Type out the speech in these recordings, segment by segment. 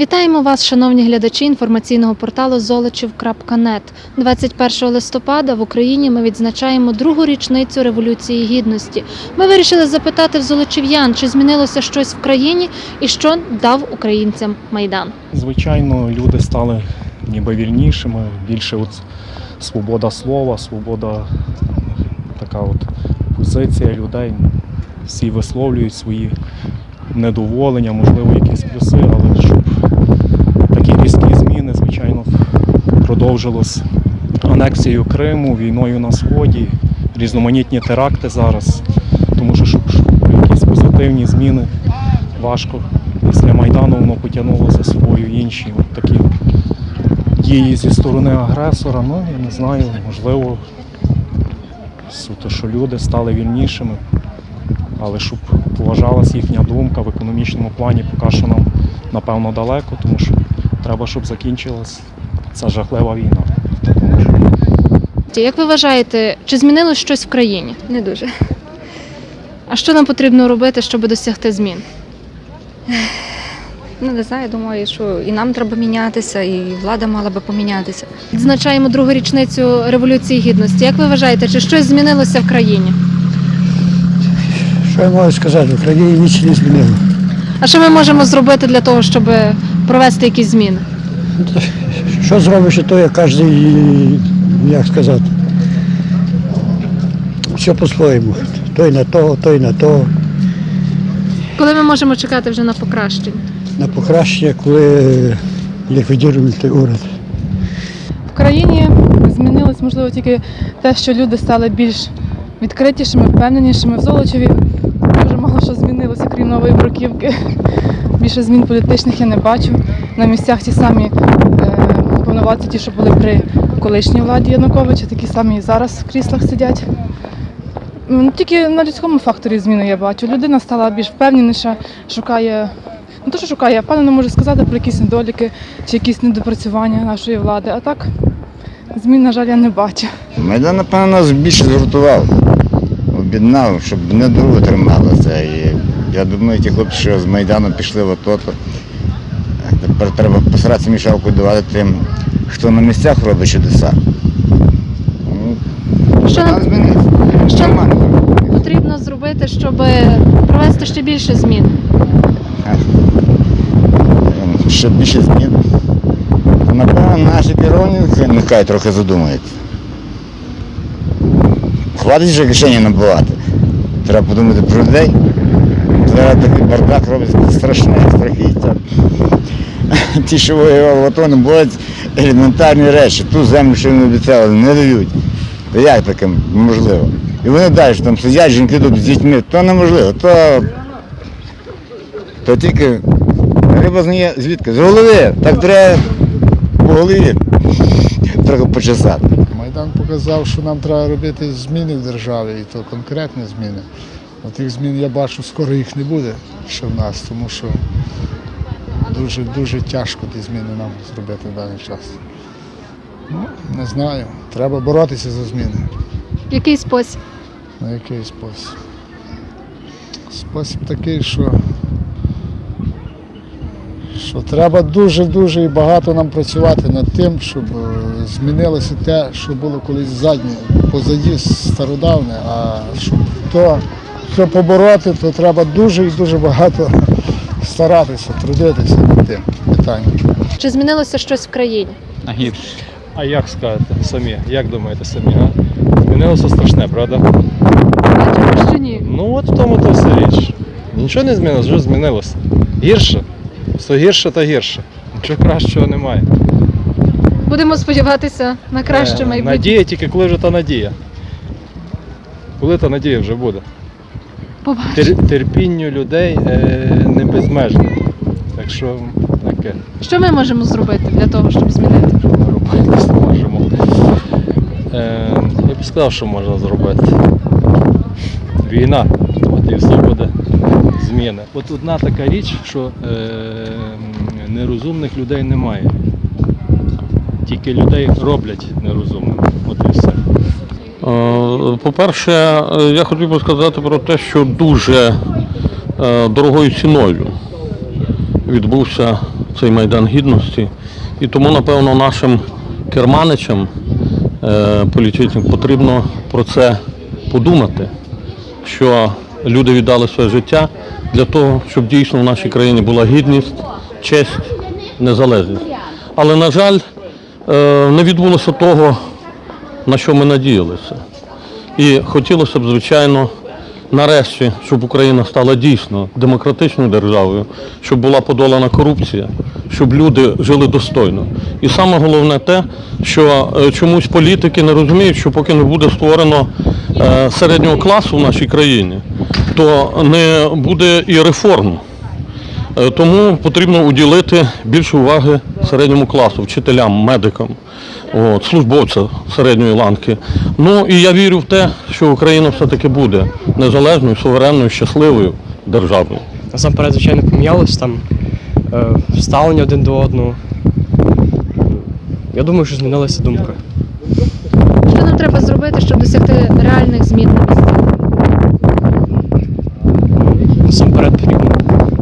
Вітаємо вас, шановні глядачі інформаційного порталу Золочів.нет. 21 листопада в Україні ми відзначаємо другу річницю Революції Гідності. Ми вирішили запитати в золочів'ян, чи змінилося щось в країні і що дав українцям майдан. Звичайно, люди стали ніби вільнішими, більше от свобода слова, свобода, така от позиція людей. Всі висловлюють свої недоволення, можливо, якісь плюси, але щоб такі різкі зміни, звичайно, продовжилось анексією Криму, війною на Сході, різноманітні теракти зараз. Тому що щоб якісь позитивні зміни важко після Майдану воно потягнуло за собою інші от такі дії зі сторони агресора. Ну, я не знаю, можливо, суто, що люди стали вільнішими, але щоб поважалась їхня думка в економічному плані, поки що нам напевно далеко, тому що треба, щоб закінчилась ця жахлива війна. Як ви вважаєте, чи змінилось щось в країні? Не дуже. А що нам потрібно робити, щоб досягти змін? Ну, не знаю, думаю, що і нам треба мінятися, і влада мала би помінятися. Відзначаємо другу річницю Революції Гідності. Як ви вважаєте, чи щось змінилося в країні? Що я можу сказати, в країні ніч не змінило. А що ми можемо зробити для того, щоб провести якісь зміни? Що зробиш, то я кожен, як сказати, все по-своєму. Той на того, той на того. Коли ми можемо чекати вже на покращення? На покращення, коли ліквідуємо той уряд. В країні змінилось можливо тільки те, що люди стали більш відкритішими, впевненішими. В Золочеві дуже мало що змінилося, крім нової бруківки. Більше змін політичних я не бачу. На місцях ті самі е, ті, що були при колишній владі Януковича, такі самі і зараз в кріслах сидять. М, Тільки на людському факторі зміни я бачу. Людина стала більш впевненіша, шукає. Не те, що шукає, я впевнено можу сказати про якісь недоліки чи якісь недопрацювання нашої влади. А так змін, на жаль, я не бачу. Майдан, напевно, нас більше згуртував, об'єднав, щоб не друге трималося. І я думаю, ті хлопці, що з Майдану пішли в АТО, то тепер треба постаратися мішалку давати тим, хто на місцях робить чудеса. Ну, Що що- Потрібно зробити, щоб провести ще більше змін. Ще більше змін. Напевно, наші керівники нехай трохи задумаються. Хватить вже кишені набувати. Треба подумати про людей. Зараз такий бардак робить страшне страхіття. Ті, що воювали в АТО, не боять елементарні речі. Ту землю, що вони обіцяли, не дають. То як таке можливо? І вони далі там сидять, жінки тут з дітьми, то неможливо, то, то тільки риба знає звідки? З голови. Так треба по голові трохи почесати. Майдан показав, що нам треба робити зміни в державі, і то конкретні зміни. От тих змін я бачу, скоро їх не буде ще в нас, тому що дуже дуже тяжко ті зміни нам зробити в даний час. Ну, не знаю. Треба боротися за зміни. В який спосіб? На який спосіб? Спосіб такий, що, що треба дуже-дуже і багато нам працювати над тим, щоб е, змінилося те, що було колись заднє, позаді стародавне, а щоб то, що побороти, то треба дуже і дуже багато старатися, трудитися над тим питанням. Чи змінилося щось в країні? на гірше. А як скажете самі? Як думаєте самі? А? Змінилося страшне, правда? Чи ні? Ну от в тому то все річ. Нічого не змінилося, що змінилося. Гірше. Все гірше та гірше. Нічого кращого немає. Будемо сподіватися на краще Е, майбутнє. Надія тільки коли вже та надія. Коли та надія вже буде. Тер- терпінню людей е, не безмежне. Так що таке. Що ми можемо зробити для того, щоб змінити? робити можемо. Е, я б сказав, що можна зробити. Війна, от і все буде зміни. От одна така річ, що е, нерозумних людей немає. Тільки людей роблять нерозумними. От і все. По-перше, е, я хотів би сказати про те, що дуже е, дорогою ціною відбувся цей Майдан Гідності. І тому, напевно, нашим керманичам е, політичним потрібно про це подумати, що люди віддали своє життя для того, щоб дійсно в нашій країні була гідність, честь, незалежність. Але, на жаль, не відбулося того, на що ми надіялися. І хотілося б, звичайно, нарешті, щоб Україна стала дійсно демократичною державою, щоб була подолана корупція, щоб люди жили достойно. І саме головне те, що е, чомусь політики не розуміють, що поки не буде створено е, середнього класу в нашій країні, то не буде і реформ. Е, Тому потрібно уділити більше уваги середньому класу, вчителям, медикам, от, службовцям середньої ланки. Ну і я вірю в те, що Україна все-таки буде незалежною, суверенною, щасливою державою. Насамперед, звичайно, помінялось там е, ставлення один до одного. Я думаю, що змінилася думка. Що нам треба зробити, щоб досягти реальних змін на місцях? Насамперед потрібно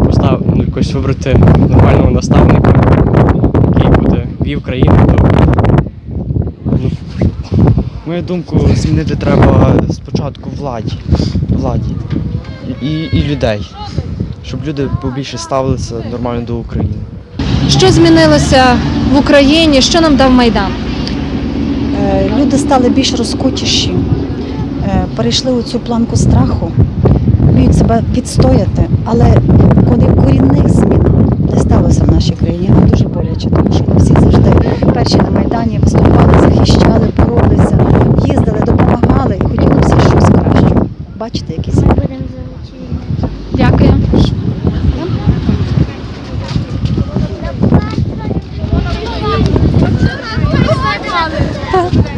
постав... ну, якось вибрати нормального наставника, який буде вів країну до Мою думку, змінити треба спочатку владі, владі і, і людей, щоб люди побільше ставилися нормально до України. Що змінилося в Україні? Що нам дав Майдан? Е, Люди стали більш розкутіші, е, перейшли у цю планку страху, вміють себе відстояти, але коли корінних змін не сталося в нашій країні, а дуже боляче, тому що ми всі завжди перші на Майдані виступали, захищали, боролися, їздили, допомагали і хотіли всі щось краще. Бачите, якісь. Ми Дякую. Так.